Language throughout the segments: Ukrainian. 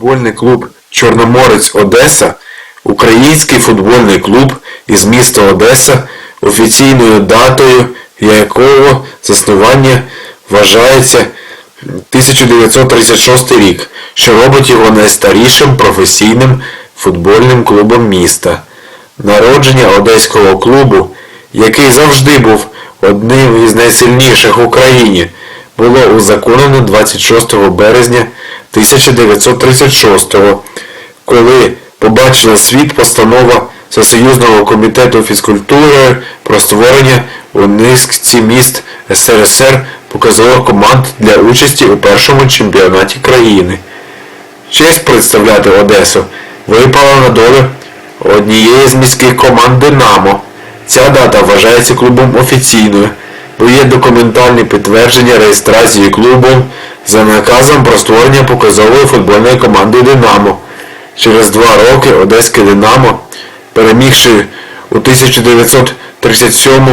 Футбольний клуб Чорноморець Одеса український футбольний клуб із міста Одеса, офіційною датою якого заснування вважається 1936 рік, що робить його найстарішим професійним футбольним клубом міста. Народження одеського клубу, який завжди був одним із найсильніших в Україні, було узаконено 26 березня 1936 коли побачила світ постанова Всесоюзного комітету фізкультури про створення у низці міст СРСР показових команд для участі у першому чемпіонаті країни. Честь представляти Одесу випала на долю однієї з міських команд Динамо. Ця дата вважається клубом офіційною, бо є документальне підтвердження реєстрації клубом за наказом про створення показової футбольної команди Динамо. Через два роки Одеське Динамо, перемігши у 1937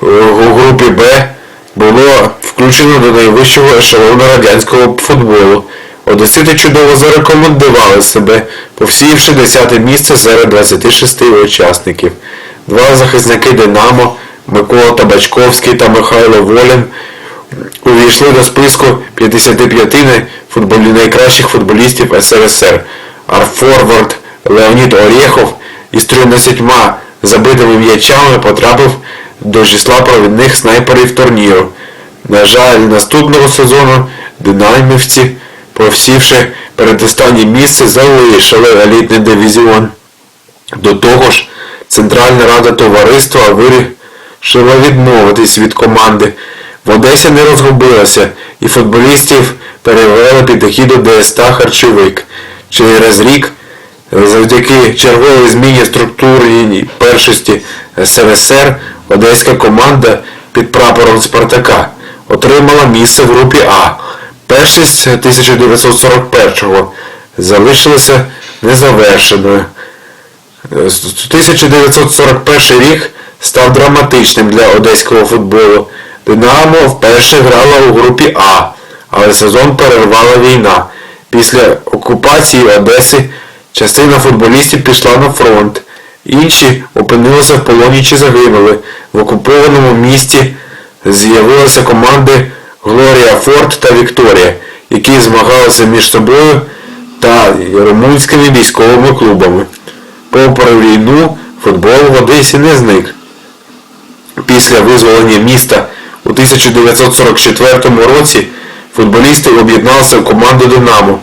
у групі Б, було включено до найвищого ешелону радянського футболу. Одесити чудово зарекомендували себе, посівши 10 місце серед 26 учасників. Два захисники Динамо Микола Табачковський та Михайло Волін увійшли до списку 55 футболі- найкращих футболістів СРСР, а форвард Леонід Орєхов із 13 забитими м'ячами потрапив до числа провідних снайперів турніру. На жаль, наступного сезону динамівці, посівши передостаннє місце, залишили елітний дивізіон. До того ж, Центральна рада товариства вирішила відмовитись від команди. В Одесі не розгубилася і футболістів перевели під егіду ДСТ Харчовик. Через рік, завдяки черговій зміні структури першості СРСР, одеська команда під прапором Спартака отримала місце в групі А. Першість 1941-го залишилася незавершеною. 1941 рік став драматичним для одеського футболу. Динамо вперше грала у групі А, але сезон перервала війна. Після окупації Одеси частина футболістів пішла на фронт, інші опинилися в полоні чи загинули. В окупованому місті з'явилися команди Глорія Форт та Вікторія, які змагалися між собою та румунськими військовими клубами. Попри війну, футбол в Одесі не зник. Після визволення міста у 1944 році футболісти об'єдналися в команду Динамо.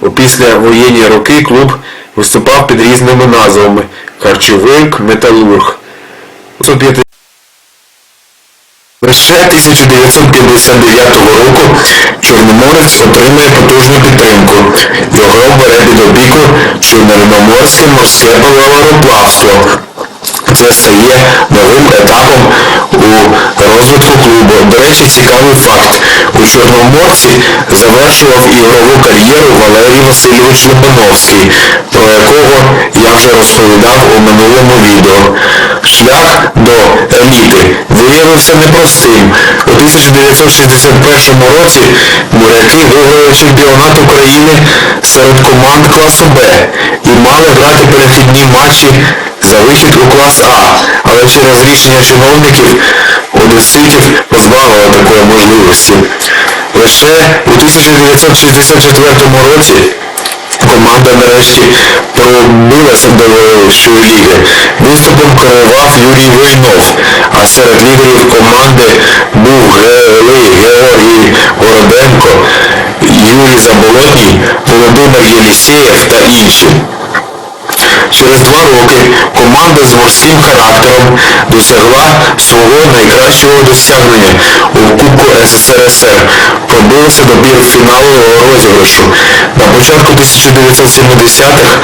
У післявоєнні роки клуб виступав під різними назвами Харчовик, Металург. Лише 1959 року Чорноморець отримує потужну підтримку. Його бере під опіку Чорноморське морське пароплавство. Це стає новим етапом у розвитку клубу. До речі, цікавий факт. У Чорноморці завершував ігрову кар'єру Валерій Васильович Лимановський, про якого я вже розповідав у минулому відео. Шлях до еліти виявився непростим. У 1961 році моряки виграли чемпіонат України серед команд класу Б і мали грати перехідні матчі за вихід у клас А, але через рішення чиновників одеситів позбавили такої можливості. Лише у 1964 році команда нарешті пробилася до вищої ліги. Виступом керував Юрій Войнов, а серед лідерів команди був Гелий Георгій Городенко, Юрій Заболотній, Володимир Єлісєєв та інші. Через два роки команда з морським характером досягла свого найкращого досягнення у Кубку СССР, пробилася до півфіналового розіграшу. На початку 1970-х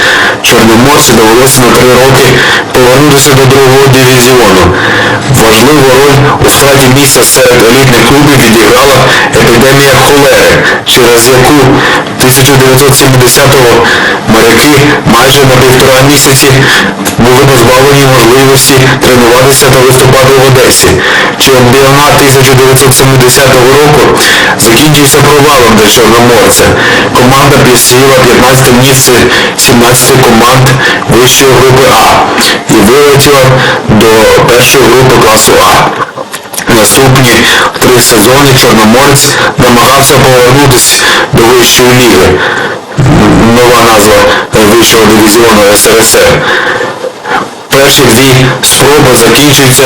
Чорноморцю довелося на три роки повернутися до другого дивізіону. Важливу роль у втраті місця серед елітних клубів відіграла епідемія холери, через яку 1970-го моряки майже на півтора місяці були позбавлені можливості тренуватися 20 листопада в Одесі. Чемпіонат 1970 року закінчився провалом для Чорноморця. Команда посіла 15 місце 17 команд вищої групи А і вилетіла до першої групи класу А. Наступні три сезони Чорноморець намагався повернутися до вищої ліги. Нова назва вищого дивізіону СРСР. Перші дві спроби закінчуються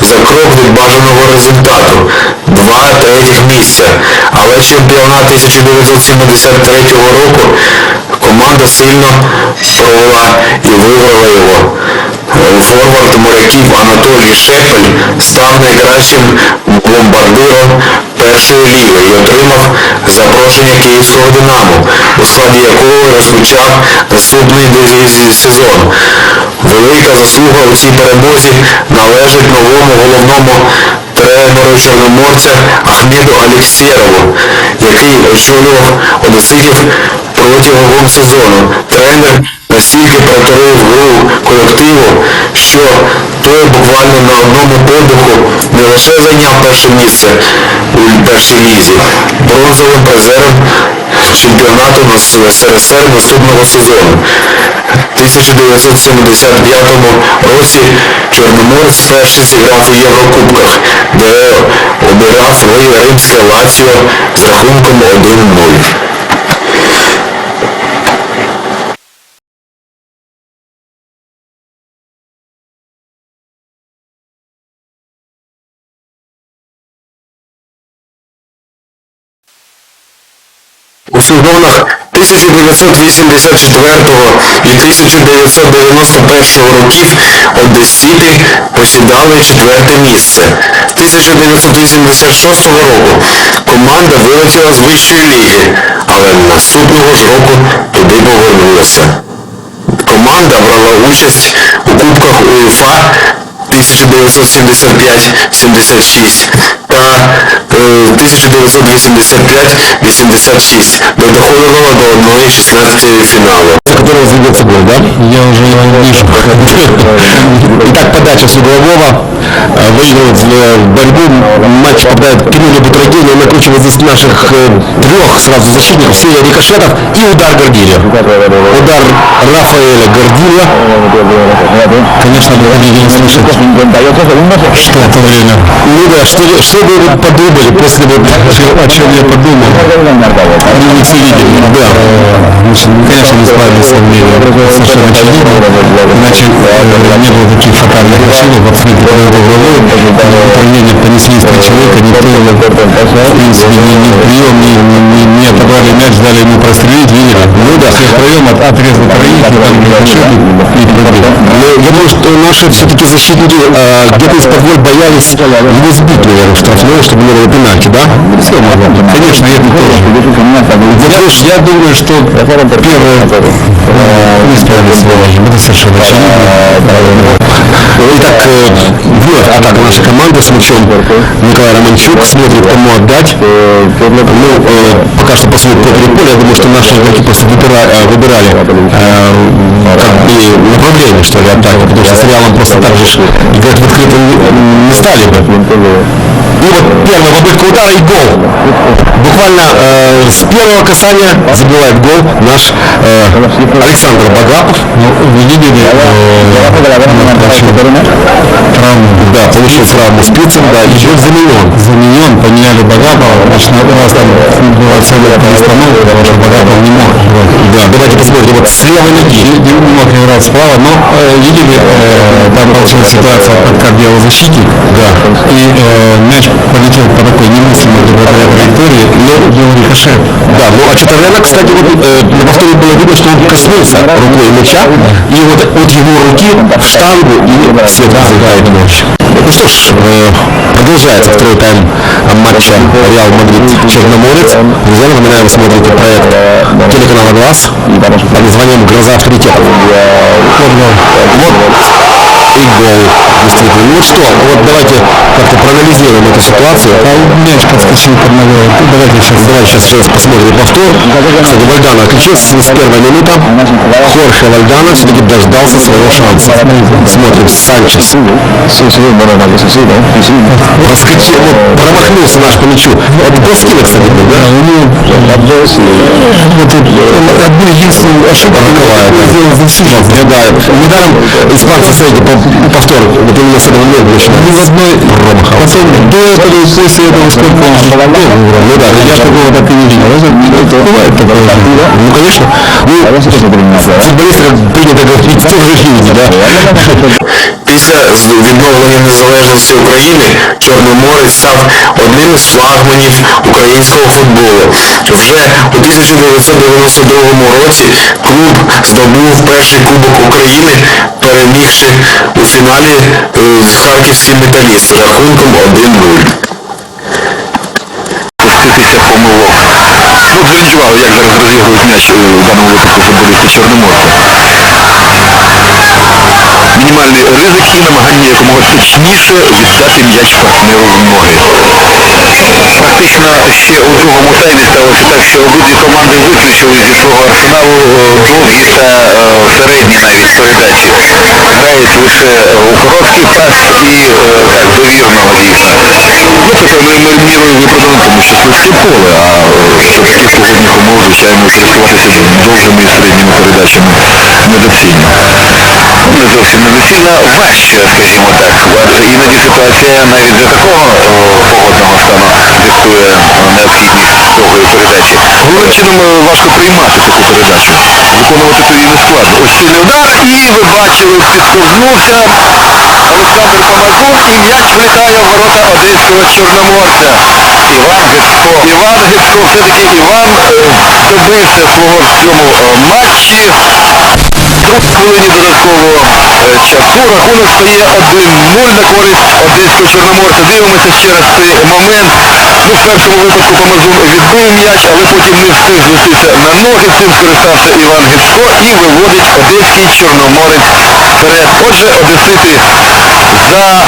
за крок від бажаного результату. Два третіх місця. Але чемпіонат 1973 року команда сильно провела і виграла його. Форвард моряків Анатолій Шепель став найкращим бомбардиром першої ліги і отримав запрошення Київського Динамо, у складі якого розпочав наступний сезон. Велика заслуга у цій перемозі належить новому головному тренеру Чорноморця Ахмеду Алєксєрову, який очолював Одеситів протягом сезону. Тренер настільки проторив гру колективу, що той буквально на одному подиху не лише зайняв перше місце у першій лізі, бронзовим призером чемпіонату на СРСР наступного сезону. У 1975 році Чорноморець вперше зіграв у Єврокубках, де обирав Римське Лаціо з рахунком 1-0. У сезонах 1984 і 1991 років Одесіти посідали четверте місце. 1986 року команда вилетіла з вищої ліги, але наступного ж року туди повернулася. Команда брала участь у Кубках УЄФА 1975-76 та е, 1985-86, де доходило до 1-16 фіналу. за которого забьется гол, да? Я уже его вижу. Итак, подача с углового. э, Выигрывает э, борьбу. Матч попадает к Кириллу Бутрагену. Накручивает здесь наших э, трех сразу защитников. Серия рикошетов и удар Гордиля. Удар Рафаэля Гордила. Конечно, Гордиль не слышит. Что это время? Ну да, что, что бы вы подумали после вот о чем я подумал? Ну, не все видели. Да. Значит, мы, конечно, не справились с Арменией. Совершенно очевидно. Иначе не было таких фатальных ошибок в открытии головой. Управление понесли из человека, никто в принципе, ни в прием, ни, ни- не отобрали мяч, дали ему прострелить, видели? Ну да, всех втроем от, отрезал троих, и там ошибок и пробил. Но я думаю, что наши все-таки защитники э, где-то из-под боялись его сбить, наверное, штрафной, чтобы не было пенальти, да? Все могло быть. Конечно, это тоже. Я, я думаю, что первое э, не справились. Это совершенно очевидно. Итак, э, вот атака нашей команды с мячом. Николай Романчук смотрит, кому отдать. Ну, э, пока что посмотрит по поле. Я думаю, что наши игроки просто выбира- э, выбирали э, как бы направление, что ли, атаки. Потому что с Реалом просто так же играть в открытом не- не стали бы. И вот первая попытка удара и гол. Буквально э, с первого касания забивает гол наш э, Александр Багапов. Ну, вы видели, травму. Да, получил травму спицем, да, был заменен. Заменен, поменяли Багапова, значит, у нас там была целая перестановка, потому что Багапов не мог. Да, давайте посмотрим, вот с левой ноги. Не, мог играть справа, но э, видели, э, там получилась ситуация, как делал защитник, да, и э, мяч полетел по такой немыслимой для вратаря траектории, но делал рикошет. Да, ну а Чатарена, кстати, вот э, на повторе было видно, что он коснулся рукой мяча, и вот от его руки в штангу и свет залетает мяч. Ну что ж, э, продолжается второй тайм матча Реал Мадрид Черноморец. Друзья, напоминаю, вы смотрите проект телеканала Глаз под названием Гроза авторитетов. Вот, вот и гол. Действительно. Ну что, вот давайте как-то проанализируем эту ситуацию. А мяч подскочил под ногой. Ну, давайте сейчас, давайте сейчас, сейчас посмотрим повтор. Кстати, Вальдана отличился с первой минуты. Хорхе Вальдана все-таки дождался своего шанса. Смотрим, Санчес. Проскочил, вот промахнулся наш по мячу. Это пластина, кстати, был, да? Вот одну единственную ошибку. Сделал за всю жизнь. Да, недаром испанцы, смотрите, по- повтор, вот именно с этого момента начинают. Ни в одной промаха. Потом до этого и после этого сколько он Ну да, я такого так и не видел. Бывает такое. Ну, конечно. Ну, футболисты принято говорить в тоже жизни, да? Після відновлення незалежності України Чорноморець став одним із флагманів українського футболу. Вже у 1992 році клуб здобув перший кубок України, перемігши у фіналі е, харківський металіст з рахунком 1-0. Пуститися помилок. От зверніть увагу, як зараз розігрують м'яч е, в даному випадку футболісти Чорноморця. Мінімальний ризик і намагання якомога точніше віддати м'яч партнеру в ноги. Практично ще у другому таймі сталося так, що обидві команди виключили зі свого арсеналу е, довгі та е, середні навіть передачі. Грають лише е, у короткий пас і так, довірного дійсно. Ну, це певною мірою виправдано, тому що слизьке поле, а е, таких погодних умов, звичайно, користуватися довгими і середніми передачами недоцільно. Ну, не зовсім недоцільно, важче, скажімо так. Адже іноді ситуація навіть за такого о, погодного стану диктує необхідність довгої передачі. Головним чином е, важко приймати таку передачу. Виконувати це і не складно. Ось сильний удар, і ви бачили, підковзнувся Олександр Помазун, і м'яч влітає в ворота одеського чорноморця. Іван Гецько. Іван Гецько, все-таки Іван е, добився свого в цьому е, Другій хвилині додаткового е, часу рахунок стає 1-0 на користь одеського чорноморця. Дивимося ще раз цей момент. Ну, в першому випадку Помазун відбив м'яч, але потім не встиг зустрітися на ноги. Цим скористався Іван Гецько і виводить одеський чорноморець вперед. Отже, одесити за, е,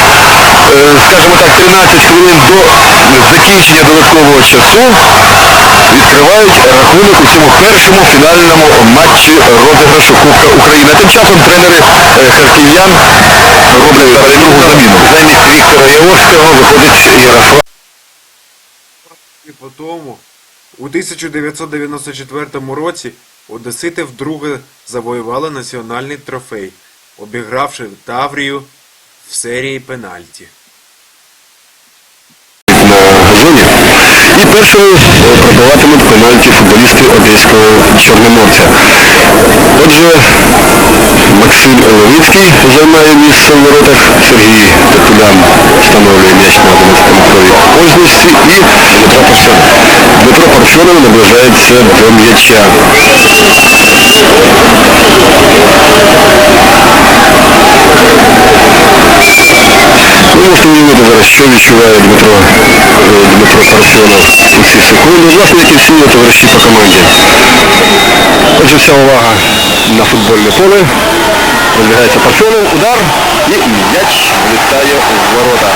скажімо так, 13 хвилин до закінчення додаткового часу відкривають рахунок у цьому першому фінальному матчі розіграшу Кубка України. Тим часом тренери е, харків'ян роблять другу заміну. Замість Віктора Яворського виходить Ярослав. І по тому, у 1994 році Одесити вдруге завоювали національний трофей, обігравши Таврію в серії пенальті. Е, пробиватимуть пенальті футболісти одеського чорноморця. Отже, Максим Левицький займає місце в воротах, Сергій Татулян встановлює м'яч на 11-метровій позначці і Дмитро Парфьонов. Дмитро Парфьонов наближається до м'яча. Що відчуває Дмитро, е, Дмитро Парфьонов у ці секунди, власне, як всі його товариші по команді. Отже, вся увага на футбольне поле. Розбігається Парфьонов, удар і м'яч влітає у ворота.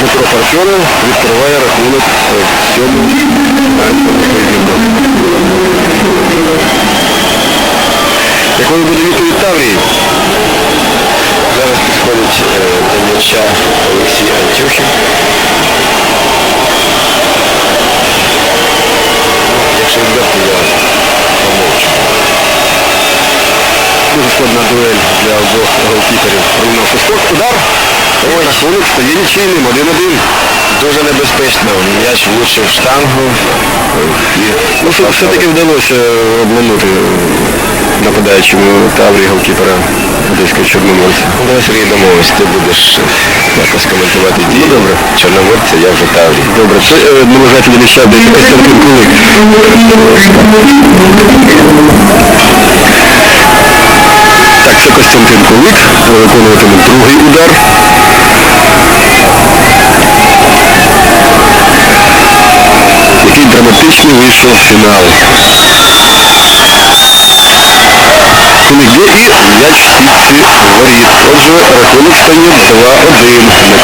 Дмитро Парфьонов відкриває рахунок в цьому поєдинку. Якою буде відповідь Таврії? Підходить е, до м'яча Олексій Антюхів. Якщо відверто, я помовчу. Дуже складна дуель для обох голкіперів. Пролунав свисток, удар. Ой, рахунок стає нічийним, 1-1. Дуже небезпечно. М'яч влучив в штангу. Ну, все- все-таки вдалося обманути нападаючому Таврії голкіпера Одеського Чорноморця. Давай, Сергій, домовимось, ти будеш якось коментувати дії. Ну, добре. Чорноморця, я вже Таврій. Добре, це е, наближається до місця, де Костянтин Кулик. Так, це Костянтин Кулик, виконуватиме другий удар. Який драматичний вийшов фінал. них б'є і м'яч сітці воріт.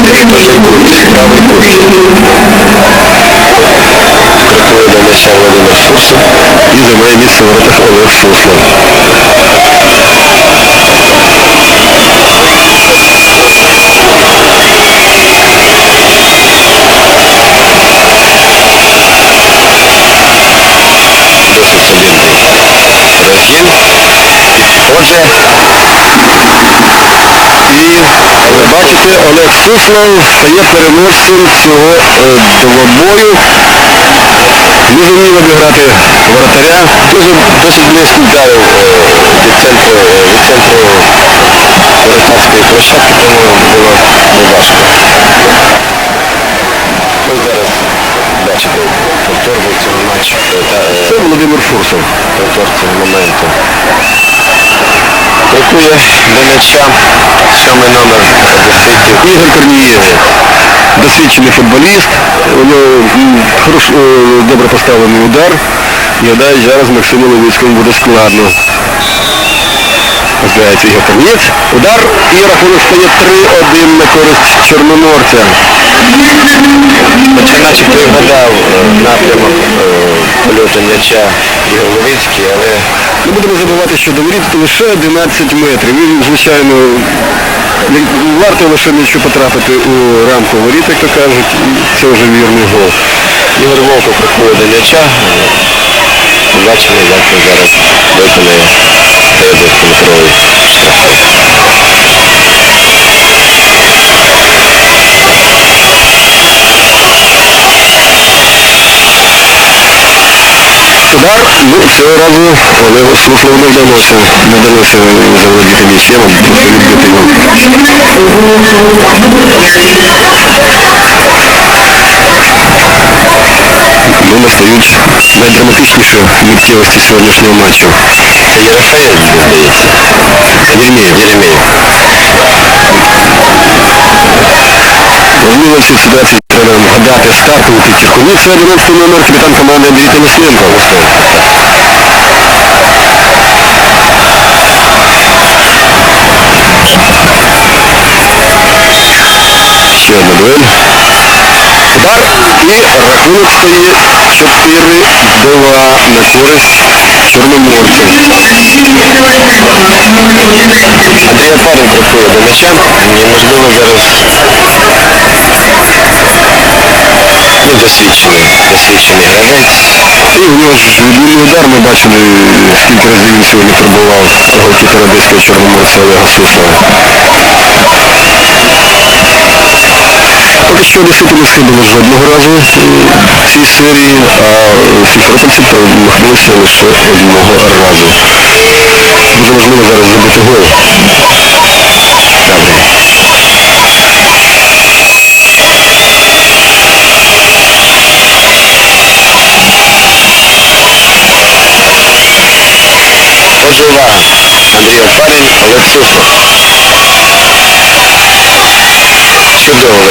Отже, рахунок стає 2-1 на користь Чорноморця. Крокує до м'яча Володимир Фурсов і займає місце в воротах Олег Суслов. Отже, і ви бачите, Олег Суслов стає переможцем цього е, двобою. Дуже вмів обіграти воротаря. Дуже досить близько вдарив е, від центру, е, від центру воротарської площадки, тому було неважко. Ось зараз бачите повтор цього матчу. Е, Це Володимир Фурсов, повтор цього моменту. Крокує до м'яча сьомий номер одеситів Ігор Корнієв. Досвідчений футболіст, у нього хорош, е, добре поставлений удар. І гадаю, зараз Максиму Левицькому буде складно. Здається, Ігор Корнієць. Удар і рахунок стає 3-1 на користь Чорноморця. І вгадав е, напрямок е, польоту м'яча Ігор Левицький, але не будемо забувати, що до воріт лише 11 метрів. І, звичайно, варто лише м'ячу потрапити у рамку воріт, як то кажуть, і це вже вірний гол. Ігор Волков приходить до м'яча. Бачимо, як він зараз виконає 9-метровий штраф. Удар, ну, цього разу Олегу Суслову не вдалося, не вдалося заволодіти м'ячем, а просто відбити його. Ну, настають найдраматичніші миттєвості сьогоднішнього матчу. Це Єрофеєв, здається. Єремєєв. Єремєєв. Можливо, в цій ситуації треба вгадати стартову п'ятірку. Ну, це 11 номер капітан команди Андрій Тимошленко. Густой. Ще одна дуель. Удар і рахунок стає 4-2 на користь чорноморців. Андрій Апарин крокує до м'яча. І можливо зараз ну, досвідчений, досвідчений гравець. І в нього ж відмінний удар ми бачили, скільки разів він сьогодні пробував голкіпера одеського чорноморця Олега Суслова. Поки що одесити не схибили жодного разу в цій серії, а сімферопольці промахнулися лише одного разу. Дуже важливо зараз забити гол. Добре. Отже, увага. Андрій Олег Чудово.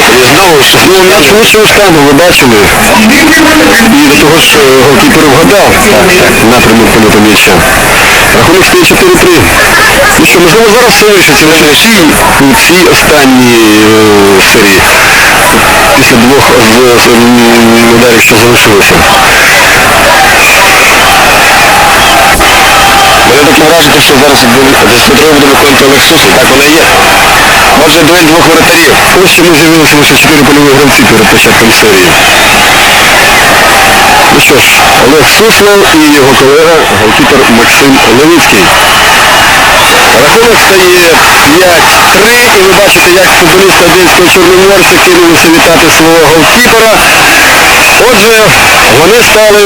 І знову ну, м'яч влучив штангу, ви бачили. І до того ж е, голкіпер вгадав напрямок польоту м'яча. Рахунок стає 4-3. Ну що, можливо, зараз все вирішиться лише в цій, у цій останній е, серії. Після двох з, з, м, ударів, що залишилося. Таке враження, що зараз десь Петро буде виходити Олег Суслов, так воно є. Отже, дуель двох воротарів. Ось чому з'явилося лише чотири польові гравці перед початком серії. Ну що ж, Олег Суслов і його колега, голкіпер Максим Левицький. Рахунок стає 5-3, і ви бачите, як футболісти Одеського Чорноморця кинулися вітати свого голкіпера. Отже, вони стали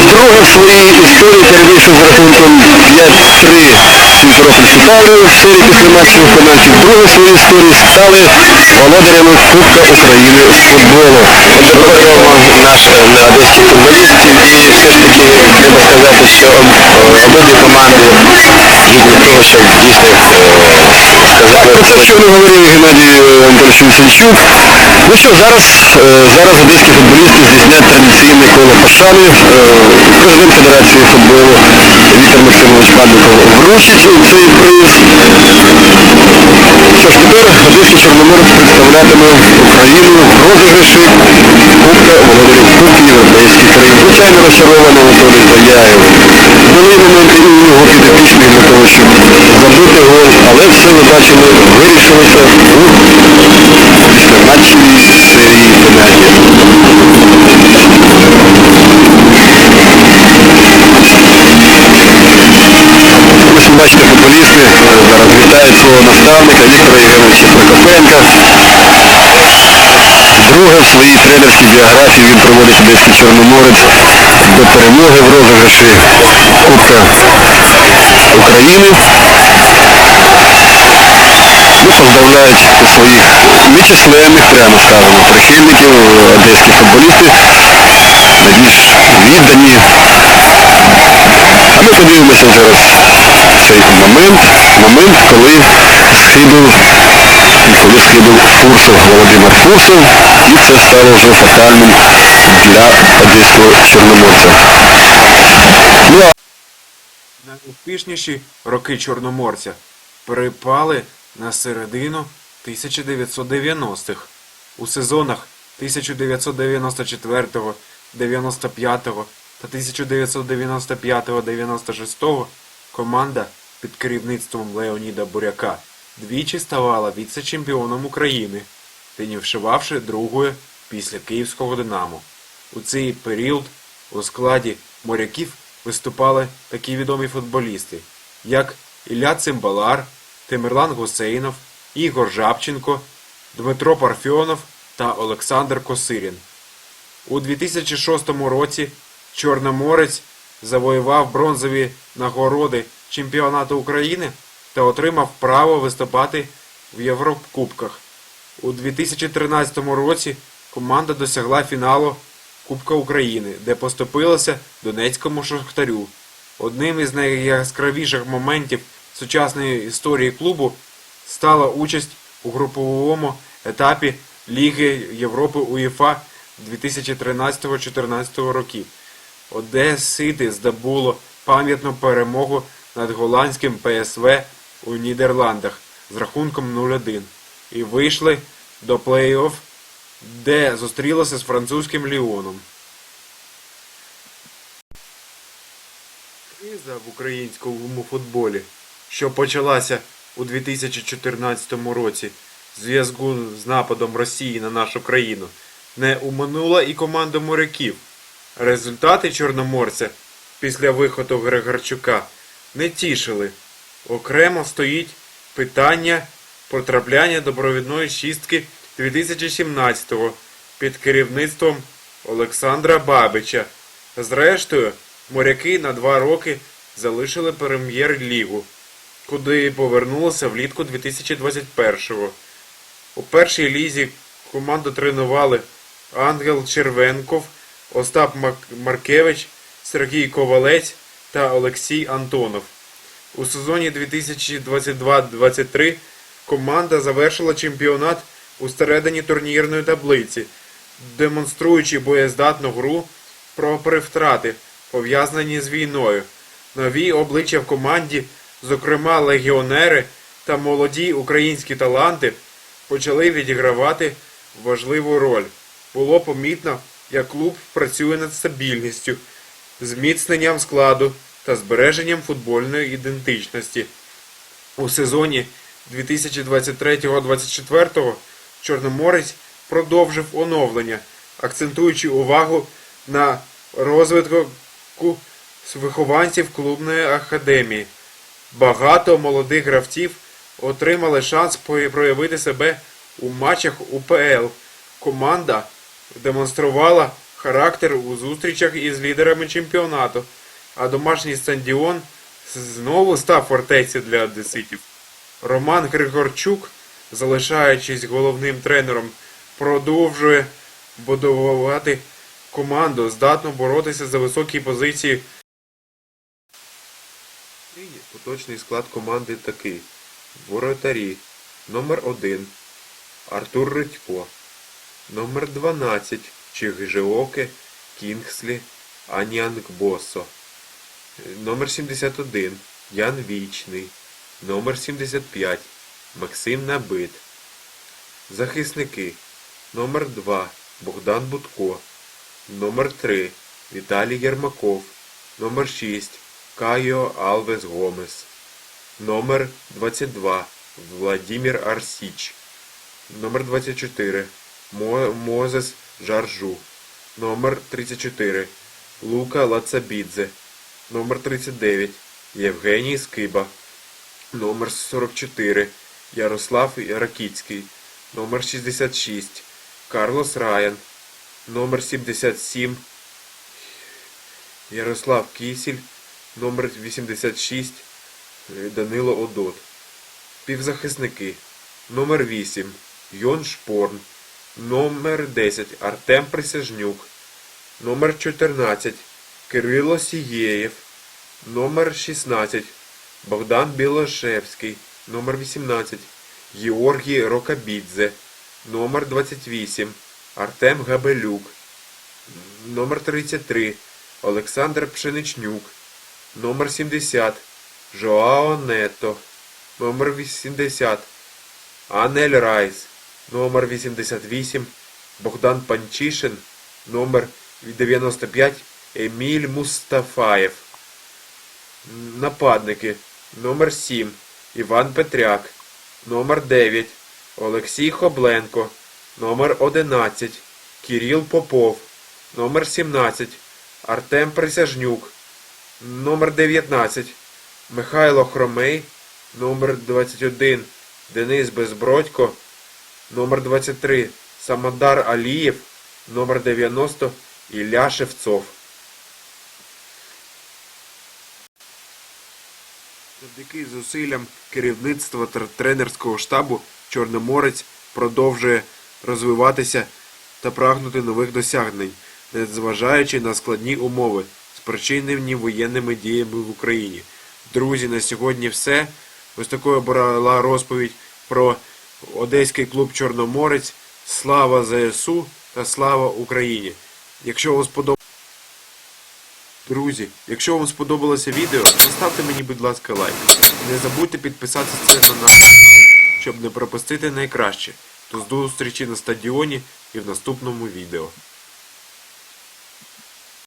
вдруге в своїй історії, перебивши з рахунком 5-3 Сімферополь Читалію в серії після матчевих пенальтів. Вдруге в своїй історії стали володарями Кубка України з футболу. Наш е, на футболістів і все ж таки треба сказати, що обидві команди йдуть того, щоб дійсно, е, скажімо Про це щойно говорив Геннадій е, Анатольович Вінсенчук. Ну що, зараз, е, зараз одеські футболісти здійснять традиційне коло пошани. Е, Президент Федерації футболу Віктор Максимович Падников вручить цей приз. Що ж, тепер Одеський Чорноморець представлятиме Україну в розіграші Кубка Володарів Кубки Європейських країн. Звичайно, розчарований Анатолій Заяєв. Були моменти і у його підопічних для того, щоб забити гол, але все ви бачили, вирішилося у післяматчевій серії пенальті. Бачите, футболісти е, зараз вітають свого наставника Віктора Євгеновича Прокопенка. Друге в своїй тренерській біографії він проводить Одеський Чорноморець до перемоги в розіграші Кубка України. Ну, поздравляють своїх нечисленних, прямо скажемо, прихильників, одеських футболістів, найбільш віддані. А ми подивимося зараз цей момент, момент, коли схибив, коли схибив Фурсов, Володимир Фурсов, і це стало вже фатальним для одеського чорноморця. Ну, а Найуспішніші роки Чорноморця припали на середину 1990-х. У сезонах 1994, 95 та 1995-96 команда під керівництвом Леоніда Буряка двічі ставала віце-чемпіоном України, фінішувавши другою після Київського Динамо. У цей період у складі моряків виступали такі відомі футболісти, як Ілля Цимбалар, Тимирлан Гусейнов, Ігор Жабченко, Дмитро Парфьонов та Олександр Косирін. У 2006 році Чорноморець завоював бронзові нагороди чемпіонату України та отримав право виступати в Єврокубках. У 2013 році команда досягла фіналу Кубка України, де поступилася Донецькому Шахтарю. Одним із найяскравіших моментів сучасної історії клубу стала участь у груповому етапі Ліги Європи УЄФА 2013-2014 років. Одесити здобуло пам'ятну перемогу над голландським ПСВ у Нідерландах з рахунком 0-1 і вийшли до плей-офф, де зустрілося з французьким Ліоном. Криза в українському футболі, що почалася у 2014 році в зв'язку з нападом Росії на нашу країну, не уминула і команду моряків. Результати Чорноморця після виходу Григорчука не тішили. Окремо стоїть питання потрапляння до провідної шістки 2017-го під керівництвом Олександра Бабича. Зрештою, моряки на два роки залишили прем'єр-лігу, куди повернулися влітку 2021-го. У першій лізі команду тренували Ангел Червенков, Остап Маркевич, Сергій Ковалець та Олексій Антонов. У сезоні 2022-23 команда завершила чемпіонат у середині турнірної таблиці, демонструючи боєздатну гру попри втрати, пов'язані з війною. Нові обличчя в команді, зокрема легіонери та молоді українські таланти, почали відігравати важливу роль. Було помітно, як клуб працює над стабільністю, зміцненням складу та збереженням футбольної ідентичності. У сезоні 2023-2024 Чорноморець продовжив оновлення, акцентуючи увагу на розвитку вихованців клубної академії. Багато молодих гравців отримали шанс проявити себе у матчах УПЛ. Команда демонструвала характер у зустрічах із лідерами чемпіонату, а домашній стадіон знову став фортецею для одеситів. Роман Григорчук, залишаючись головним тренером, продовжує будувати команду, здатну боротися за високі позиції. Поточний склад команди такий. Воротарі Номер 1 Артур Редько. Номер 12 Чигжеоке Кінгслі Аніангбосо. Номер 71 Ян Вічний. Номер 75 Максим Набит. Захисники. Номер 2 Богдан Будко. Номер 3 Віталій Єрмаков. Номер 6 Кайо Алвес Гомес. Номер 22 Владимир Арсіч. Номер 24 Мо- Мозес Жаржу. Номер 34 Лука Лацабідзе. Номер 39 Євгеній Скиба. Номер 44 Ярослав Ракіцький. Номер 66 Карлос Раян. Номер 77 Ярослав Кісіль. Номер 86 Данило Одот. Півзахисники. Номер 8 Йон Шпорн. Номер 10 Артем Присяжнюк. Номер 14 Кирило Сієєв. Номер 16 Богдан Білошевський. Номер 18 Георгій Рокабідзе. Номер 28 Артем Габелюк. Номер 33 Олександр Пшеничнюк. Номер 70 Жоао Нето. Номер 80 Анель Райс. Номер 88 Богдан Панчишин. Номер 95 Еміль Мустафаєв. Нападники. Номер 7 Іван Петряк. Номер 9 Олексій Хобленко. Номер 11 Кіріл Попов. Номер 17 Артем Присяжнюк. Номер 19 Михайло Хромей. Номер 21 Денис Безбродько. Номер 23 Самодар Алієв. Номер 90 Ілля Шевцов. Завдяки зусиллям керівництва тренерського штабу Чорноморець продовжує розвиватися та прагнути нових досягнень, незважаючи на складні умови, спричинені воєнними діями в Україні. Друзі, на сьогодні все. Ось такою була розповідь про одеський клуб Чорноморець. Слава ЗСУ та слава Україні! Якщо вам сподобалося Друзі, якщо вам сподобалося відео, поставте мені, будь ласка, лайк. Не забудьте підписатися на наш канал, щоб не пропустити найкраще. До зустрічі на стадіоні і в наступному відео.